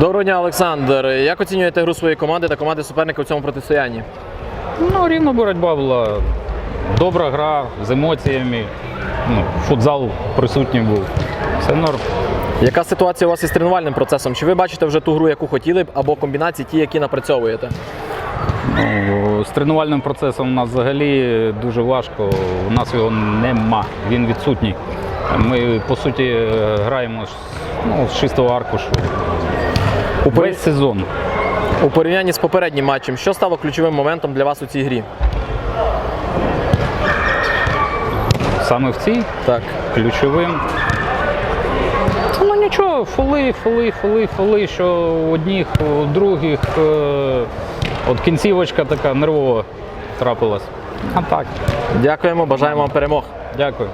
Доброго дня, Олександр. Як оцінюєте гру своєї команди та команди суперника в цьому протистоянні? Ну, рівна боротьба була. Добра гра з емоціями. Ну, футзал присутній був. Все норм. Яка ситуація у вас із тренувальним процесом? Чи ви бачите вже ту гру, яку хотіли б, або комбінації ті, які напрацьовуєте? Ну, з тренувальним процесом у нас взагалі дуже важко. У нас його нема, він відсутній. Ми, по суті, граємо ну, з чистого аркушу. Весь сезон. у порівнянні з попереднім матчем, що стало ключовим моментом для вас у цій грі? Саме в цій Так. ключовим. Ну нічого, фоли, фоли, фоли, фоли, що у одних, у других. Е, от кінцівочка така нервова трапилась. А так, Дякуємо, бажаємо вам перемог. дякую.